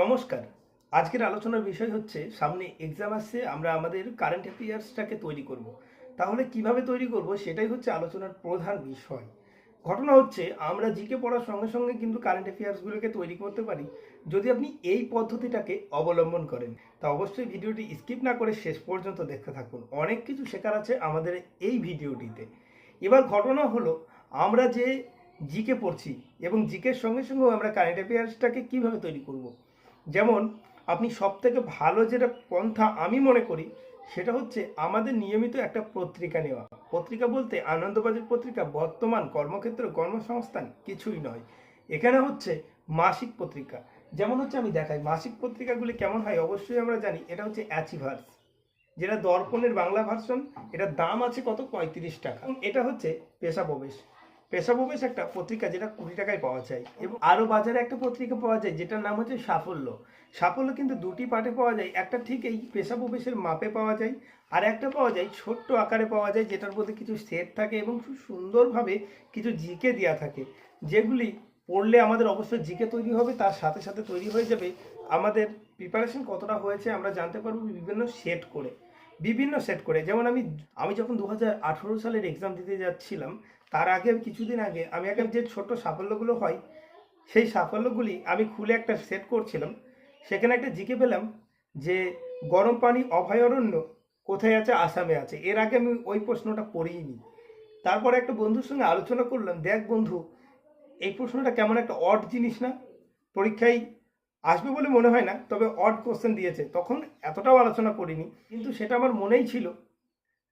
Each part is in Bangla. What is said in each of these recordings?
নমস্কার আজকের আলোচনার বিষয় হচ্ছে, সামনে এক্সাম আসছে, আমরা আমাদের কারেন্ট অ্যাফেয়ার্সটাকে তৈরি করব। তাহলে কীভাবে তৈরি করব সেটাই হচ্ছে আলোচনার প্রধান বিষয় ঘটনা হচ্ছে, আমরা জিকে পড়ার সঙ্গে সঙ্গে কিন্তু কারেন্ট অ্যাফেয়ার্সগুলোকে তৈরি করতে পারি, যদি আপনি এই পদ্ধতিটাকে অবলম্বন করেন তা অবশ্যই ভিডিওটি স্কিপ না করে শেষ পর্যন্ত দেখতে থাকুন অনেক কিছু শেখার আছে আমাদের এই ভিডিওটিতে এবার ঘটনা হলো, আমরা যে জিকে পড়ছি এবং জিকের সঙ্গে সঙ্গেও আমরা কারেন্ট অ্যাফেয়ার্সটাকে কীভাবে তৈরি করব। যেমন, আপনি সব থেকে ভালো যেটা পন্থা আমি মনে করি, সেটা হচ্ছে আমাদের নিয়মিত একটা পত্রিকা নেওয়া। পত্রিকা বলতে আনন্দবাজার পত্রিকা, বর্তমান কর্মক্ষেত্র, কর্মসংস্থান কিছুই নয়। এখানে হচ্ছে মাসিক পত্রিকা। যেমন হচ্ছে আমি দেখাই, মাসিক পত্রিকাগুলি কেমন হয় অবশ্যই আমরা জানি, এটা হচ্ছে অ্যাচিভার্স। যেটা দর্পণের বাংলা ভার্সন, এটার দাম আছে কত? পঁয়ত্রিশ টাকা। এটা হচ্ছে পেশা প্রবেশ পেশা প্রবেশ একটা পত্রিকা যেটা কুড়ি টাকায় পাওয়া যায় এবং আরও বাজারে একটা পত্রিকা পাওয়া যায়, যেটার নাম হচ্ছে সাফল্য। সাফল্য কিন্তু দুটি পার্টে পাওয়া যায়, একটা ঠিক এই পেশা প্রবেশের মাপে পাওয়া যায় আর একটা পাওয়া যায় ছোট্ট আকারে পাওয়া যায়, যেটার মধ্যে কিছু সেট থাকে এবং খুব সুন্দরভাবে কিছু জিকে দেওয়া থাকে। যেগুলি পড়লে আমাদের অবশ্যই জিকে তৈরি হবে, তার সাথে সাথে তৈরি হয়ে যাবে আমাদের প্রিপারেশন কতটা হয়েছে আমরা জানতে পারব বিভিন্ন সেট করে। বিভিন্ন সেট করে। যেমন আমি আমি যখন দু হাজার আঠেরো সালের এক্সাম দিতে যাচ্ছিলাম তার আগে কিছুদিন আগে, আমি আগে যে ছোট সাফল্যগুলো হয়, সেই সাফল্যগুলি আমি খুলে একটা সেট করছিলাম। সেখানে একটা জিকে পেলাম যে, গরম পানি অভয়ারণ্য কোথায় আছে? আসামে আছে। এর আগে আমি ওই প্রশ্নটা পড়িনি তারপরে একটা বন্ধুর সঙ্গে আলোচনা করলাম, দেখ বন্ধু, এই প্রশ্নটা কেমন একটা অড জিনিস না? পরীক্ষায় আসবে বলে মনে হয় না, তবে অড কোশ্চেন দিয়েছে। তখন এতটাও আলোচনা করিনি, কিন্তু সেটা আমার মনেই ছিল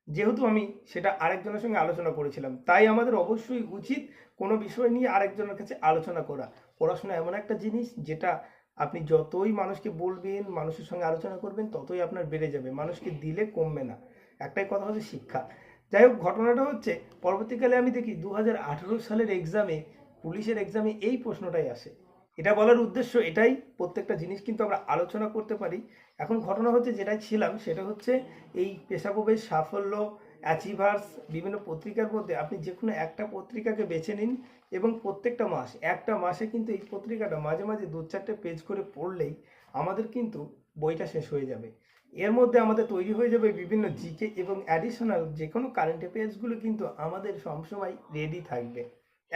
যেহেতু আমি সেটা আরেকজনের সঙ্গে আলোচনা করেছিলাম, তাই আমাদের অবশ্যই উচিত কোনো বিষয় নিয়ে আরেকজনের কাছে আলোচনা করা। পড়াশোনা এমন একটা জিনিস যেটা আপনি যতই মানুষকে বলবেন, মানুষের সঙ্গে আলোচনা করবেন, ততই আপনার বেড়ে যাবে। মানুষকে দিলে কমবে না। একটাই কথা হচ্ছে শিক্ষা। যাই হোক, ঘটনাটা হচ্ছে, পরবর্তীকালে আমি দেখি দু হাজার আঠেরো সালের এক্সামে পুলিশের এক্সামে এই প্রশ্নটাই আসে। এটা বলার উদ্দেশ্য এটাই। প্রত্যেকটা জিনিস কিন্তু আমরা আলোচনা করতে পারি। এখন ঘটনা হচ্ছে যেটাই ছিলাম, সেটা হচ্ছে এই পেশাপ্রবেশ সাফল্য অ্যাচিভার্স বিভিন্ন পত্রিকার মধ্যে আপনি যে কোনো একটা পত্রিকাকে বেছে নিন এবং প্রত্যেকটা মাস, একটা মাসে কিন্তু এই পত্রিকাটা মাঝে মাঝে দু চারটে পেজ করে পড়লেই আমাদের কিন্তু বইটা শেষ হয়ে যাবে। এর মধ্যে আমাদের তৈরি হয়ে যাবে বিভিন্ন জিকে এবং অ্যাডিশনাল যে কোনো কারেন্ট অ্যাফেয়ার্সগুলো কিন্তু আমাদের সবসময় রেডি থাকবে।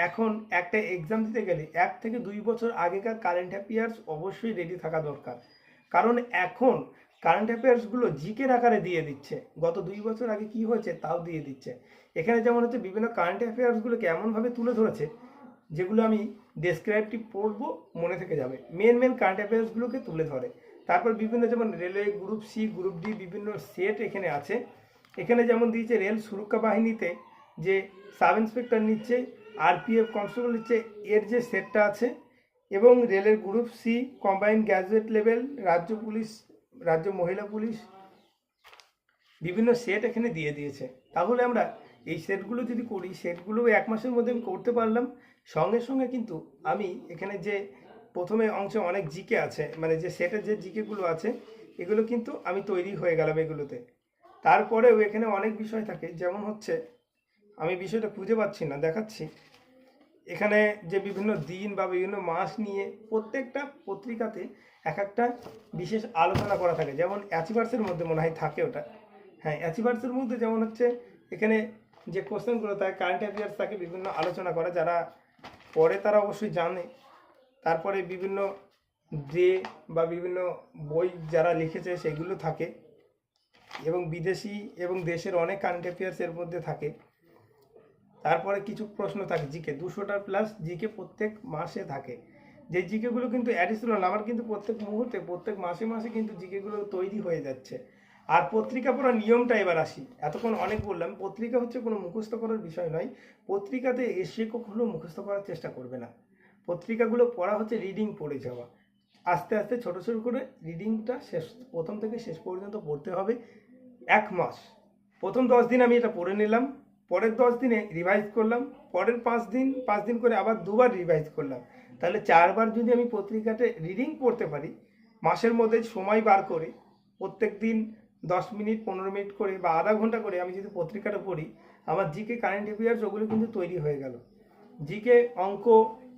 এখন একটা এক্সাম দিতে গেলে এক থেকে দুই বছর আগেকার কারেন্ট অ্যাফেয়ার্স অবশ্যই রেডি থাকা দরকার। কারণ এখন কারেন্ট অ্যাফেয়ার্সগুলো জিকের আকারে দিয়ে দিচ্ছে। গত দুই বছর আগে কি হয়েছে তাও দিয়ে দিচ্ছে। এখানে যেমন হচ্ছে বিভিন্ন কারেন্ট অ্যাফেয়ার্সগুলোকে এমনভাবে তুলে ধরেছে, যেগুলো আমি ডেসক্রাইবটি পড়ব, মনে থেকে যাবে। মেন মেন কারেন্ট অ্যাফেয়ার্সগুলোকে তুলে ধরে। তারপর বিভিন্ন যেমন railway group C group D বিভিন্ন সেট এখানে আছে। এখানে যেমন দিয়েছে রেল সুরক্ষা বাহিনীতে যে সাব ইন্সপেক্টর নিচ্ছে আরপিএফ কনস্টেবল নিচ্ছে এর যে সেটটা আছে এবং রেলের group C combined graduate level রাজ্য পুলিশ, রাজ্য মহিলা পুলিশ, বিভিন্ন সেট এখানে দিয়ে দিয়েছে। তাহলে আমরা এই সেটগুলো যদি করি, সেটগুলো এক মাসের মধ্যে আমি করতে পারলাম। সঙ্গে সঙ্গে কিন্তু আমি এখানে যে প্রথমে অংশে অনেক জিকে আছে মানে যে সেটের যে জিকেগুলো আছে, এগুলো কিন্তু আমি তৈরি হয়ে গেলাম এগুলোতে। তারপরেও এখানে অনেক বিষয় থাকে। যেমন হচ্ছে, আমি বিষয়টা খুঁজে পাচ্ছি না, দেখাচ্ছি। এখানে যে বিভিন্ন দিন বা বিভিন্ন মাস নিয়ে প্রত্যেকটা পত্রিকাতে এক একটা বিশেষ আলোচনা করা থাকে। যেমন অ্যাচিভার্সের মধ্যে মনে হয় থাকে ওটা। হ্যাঁ অ্যাচিভার্সের মধ্যে যেমন হচ্ছে, এখানে যে কোশ্চেনগুলো থাকে, কারেন্ট অ্যাফেয়ার্স থাকে বিভিন্ন আলোচনা করা, যারা পরে তারা অবশ্যই জানে। তারপরে বিভিন্ন ডে বা বিভিন্ন বই যারা লিখেছে সেগুলো থাকে। এবং বিদেশি এবং দেশের অনেক কারেন্ট অ্যাফেয়ার্স এর মধ্যে থাকে। তারপরে কিছু প্রশ্ন থাকে জিকে দুশোটার প্লাস জিকে প্রত্যেক মাসে থাকে। যে জিকেগুলো কিন্তু অ্যাডিশনাল আমার কিন্তু প্রত্যেক মুহূর্তে, প্রত্যেক মাসে মাসে কিন্তু জিকেগুলো তৈরি হয়ে যাচ্ছে। আর পত্রিকা পড়ার নিয়মটা এবার আসি। এতক্ষণ অনেক বললাম, পত্রিকা হচ্ছে কোনো মুখস্থ করার বিষয় নয়। পত্রিকাতে এসে কখনো মুখস্থ করার চেষ্টা করবে না। পত্রিকাগুলো পড়া হচ্ছে রিডিং পড়ে যাওয়া। আস্তে আস্তে ছোটো ছোটো করে রিডিংটা শেষ, প্রথম থেকে শেষ পর্যন্ত পড়তে হবে। এক মাস। প্রথম দশ দিন আমি এটা পড়ে নিলাম। পরের দশ দিনে রিভাইজ করলাম, পরের পাঁচ দিন পাঁচ দিন করে আবার দুবার রিভাইজ করলাম। তাহলে চারবার যদি আমি পত্রিকাতে রিডিং পড়তে পারি, মাসের মধ্যে সময় বার করে, প্রত্যেক দিন দশ মিনিট, পনেরো মিনিট করে বা আধা ঘণ্টা করে আমি যদি পত্রিকাটা পড়ি, আমার জিকে কারেন্ট অ্যাফেয়ার্স ওগুলো কিন্তু তৈরি হয়ে গেল। জিকে অঙ্ক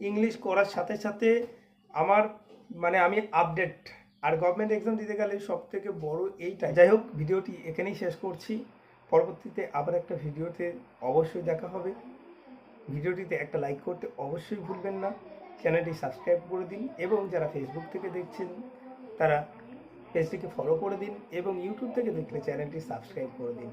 ইংলিশ করার সাথে সাথে আমার মানে আমি আপডেট আর গভর্নমেন্ট এক্সাম দিতে গেলে সব থেকে বড় এইটাই। যাই হোক, ভিডিওটি এখানেই শেষ করছি। পরবর্তীতে আবার একটা ভিডিওতে অবশ্যই দেখা হবে। ভিডিওটিতে একটা লাইক করতে অবশ্যই ভুলবেন না। চ্যানেলটি সাবস্ক্রাইব করে দিন এবং যারা ফেসবুক থেকে দেখছেন, তারা পেজটিকে ফলো করে দিন এবং ইউটিউব থেকে দেখলে চ্যানেলটি সাবস্ক্রাইব করে দিন।